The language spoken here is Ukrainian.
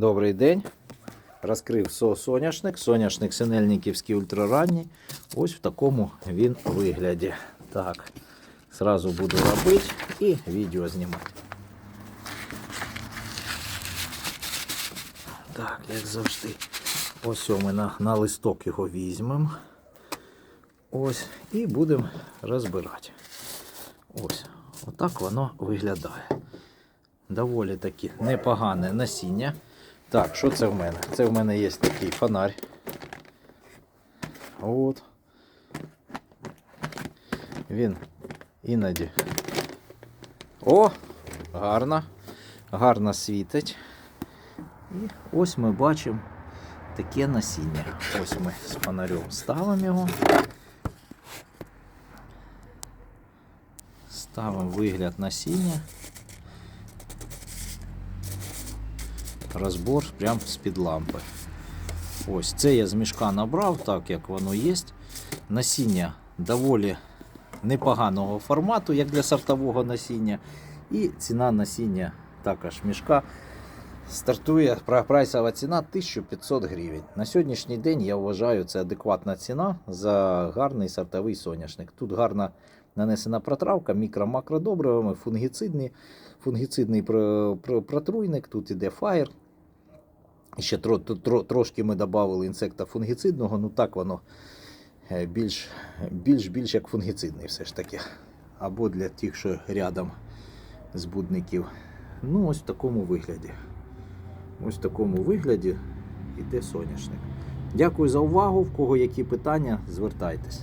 Добрий день. Розкрив соняшник. Соняшник синельниківський ультраранній. Ось в такому він вигляді. Так, зразу буду робити і відео знімати. Так, як завжди. Ось ми на, на листок його візьмемо. Ось. І будемо розбирати. Ось. Отак воно виглядає. Доволі таки непогане насіння. Так, що це в мене? Це в мене є такий фонарь. От. Він іноді. О! Гарно. Гарно світить. І ось ми бачимо таке насіння. Ось ми з фонарем ставимо його. Ставимо вигляд насіння. Розбор прямо з-під лампи. Ось це я з мішка набрав, так як воно є. Насіння доволі непоганого формату, як для сортового насіння. І ціна насіння також мішка стартує прайсова ціна 1500 гривень. На сьогоднішній день я вважаю, це адекватна ціна за гарний сортовий соняшник. Тут гарна нанесена протравка мікро-макродобривами, фунгіцидний про- протруйник, тут іде фаєр. Ще тро, тро, трошки ми додали інсектофунгіцидного, ну так воно е, більш, більш, більш як фунгіцидний все ж таки. Або для тих, що рядом з будників. Ну, ось в такому вигляді. Ось в такому вигляді іде соняшник. Дякую за увагу. В кого які питання, звертайтесь.